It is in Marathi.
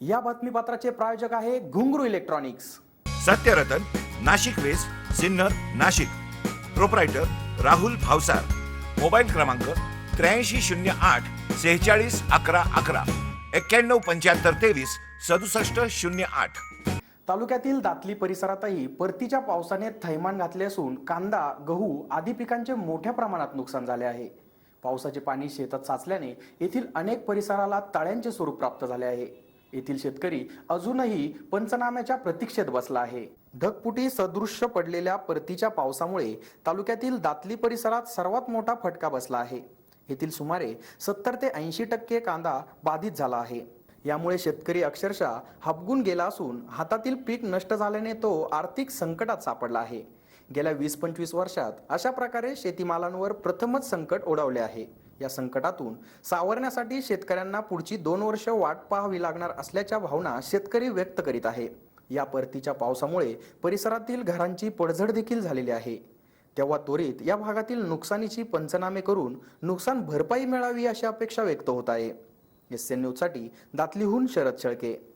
या बातमीपत्राचे प्रायोजक आहे Ghungru electronics. Satyaratan Nashik west Sinnar Nashik. Proprietor Rahul Bhavsar. Mobile क्रमांक त्र्याऐंशी शून्य आठ सेहेचाळीस अकरा अकरा. एक्क्याण्णव पंच्याहत्तर तेवीस सदुसष्ट शून्य आठ. तालुक्यातील दातली परिसरातही परतीच्या पावसाने थैमान घातले असून कांदा गहू आदी पिकांचे मोठ्या प्रमाणात नुकसान झाले आहे. पावसाचे पाणी शेतात साचल्याने येथील अनेक परिसराला तळ्यांचे स्वरूप प्राप्त झाले आहे. येथील शेतकरी अजूनही पंचनाम्याच्या प्रतीक्षेत बसला आहे. ढगपुटी सदृश्य पडलेल्या परतीच्या पावसामुळे तालुक्यातील दातली परिसरात सर्वात मोठा फटका बसला आहे. येथील सुमारे सत्तर ते ऐंशी टक्के कांदा बाधित झाला आहे. यामुळे शेतकरी अक्षरशः हबगून गेला असून हातातील पीक नष्ट झाल्याने तो आर्थिक संकटात सापडला आहे. गेल्या वीस पंचवीस वर्षात अशा प्रकारे शेतीमालांवर प्रथमच संकट ओढवले आहे. या संकटातून सावरण्यासाठी शेतकऱ्यांना पुढची दोन वर्ष वाट पाहावी लागणार असल्याच्या भावना शेतकरी व्यक्त करीत आहे. या परतीच्या पावसामुळे परिसरातील घरांची पडझड देखील झालेली आहे. तेव्हा त्वरित या भागातील नुकसानीची पंचनामे करून नुकसान भरपाई मिळावी अशी अपेक्षा व्यक्त होत आहे. एस एन न्यूजसाठी दातलीहून शरद शेळके.